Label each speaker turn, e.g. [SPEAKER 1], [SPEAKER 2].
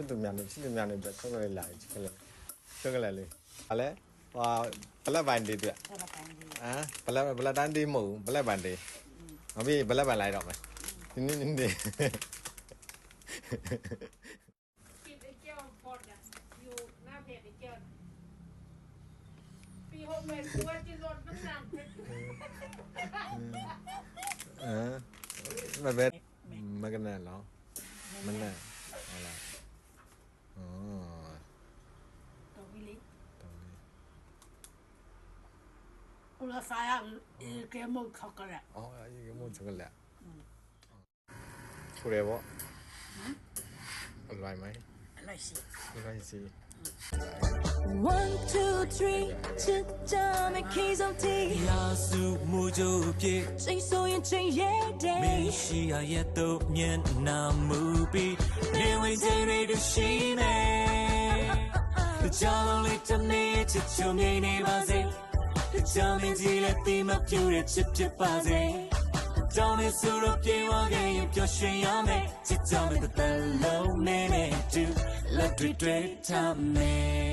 [SPEAKER 1] 신동면은 신동면은 저 그걸 라 저걸 저걸 알래 알래 와 블랙 반디드 à 블랙 블랙 단디 뭐 블랙 반디 아비 블랙 반 라이 rồi
[SPEAKER 2] nhìn nhìn đi. Bị hôm nay quá chứ rốt mất nặng Ờ Mà về Mà cái này nó Mà cái này. Ulafaya Gemo Chocolate. Oh, Gemo Chocolate. ဆို
[SPEAKER 3] ရဲပေါ့အလိုက်မို
[SPEAKER 2] င်း
[SPEAKER 3] အလိုက်စီ
[SPEAKER 2] အလိုက်စီ
[SPEAKER 4] One two three ချစ်ကြမဲ့ keys of tea
[SPEAKER 5] လာစုမှုကြိုပြေ
[SPEAKER 4] ချိန်ဆိုရင်ချိန်ရဲ့ day
[SPEAKER 5] မရှိရရဲ့တော့မျက်နှာမူပြီးနေဝင်စေရတို့ရှိမယ်ကြောင်လေးတနေ့ချစ်ချုံနေပါစေ ကြောင်မင်းကြီးလည်းတိမပြူတဲ့ချစ်ဖြစ်ပါစေကြောင်လေးဆိုတော့ပြေဝခဲ့ရင်ပျော်ရွှင်ရမယ်ချစ်ကြောင်တဲ့တလုံးနဲ့နဲ့တူလက်တွေတွေ့ထားမယ်